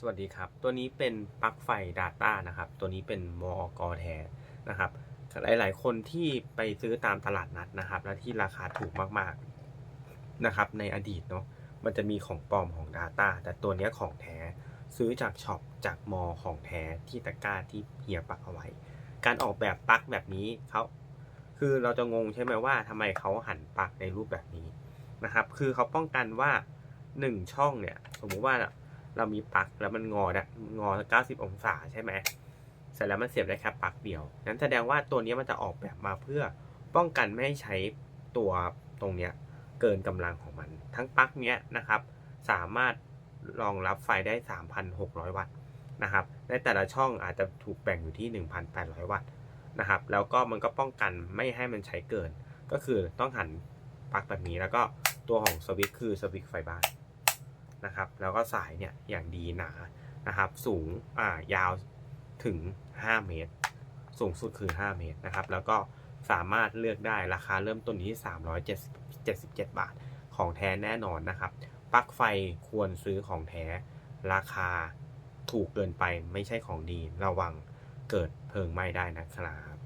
สวัสดีครับ ตัวนี้เป็นปลั๊กไฟ Data นะครับ ตัวนี้เป็นมอกแท้นะครับ หลาย ๆ คนที่ไปซื้อตามตลาดนัดนะครับ และที่ราคาถูกมาก ๆ นะครับ ในอดีตเนาะ มันจะมีของปลอมของ Data แต่ตัวนี้ของแท้ ซื้อจากช็อปจากมอของแท้ที่ตะกร้าที่เฮียปักเอาไว้ การออกแบบปลั๊กแบบนี้เขาคือเราจะงงใช่ไหมว่าทำไมเขาหันปลั๊กในรูปแบบนี้นะครับ คือเขาป้องกันว่า 1 ช่องเนี่ย สมมุติว่า เรามีปลั๊กแล้วมันงอนะงอ 90 องศาใช่ไหมเสร็จแล้วมันเสียบได้แค่ปลั๊กเดียว นั้นแสดงว่าตัวนี้มันจะออกแบบมาเพื่อป้องกันไม่ให้ใช้ตัวตรงเนี้ยเกินกำลังของมัน ทั้งปลั๊กเนี้ยนะครับ สามารถรองรับไฟได้ 3,600 วัตต์นะครับ ในแต่ละช่องอาจจะถูกแบ่งอยู่ที่ 1,800 วัตต์นะครับ แล้วก็มันก็ป้องกันไม่ให้มันใช้เกิน ก็คือต้องหันปลั๊กแบบนี้แล้วก็ตัวของสวิตช์คือสวิตช์ไฟบ้าน นะครับ แล้วก็สายเนี่ยอย่างดีหนานะครับ สูงอ่ายาวถึง 5 เมตร สูงสุดคือ 5 เมตรนะครับ แล้วก็สามารถเลือกได้ราคาเริ่มต้นที่ 377 บาทของแท้แน่นอนนะครับปลั๊กไฟควรซื้อของแท้ ราคาถูกเกินไปไม่ใช่ของดีระวังเกิดเพลิงไหม้ได้นะครับ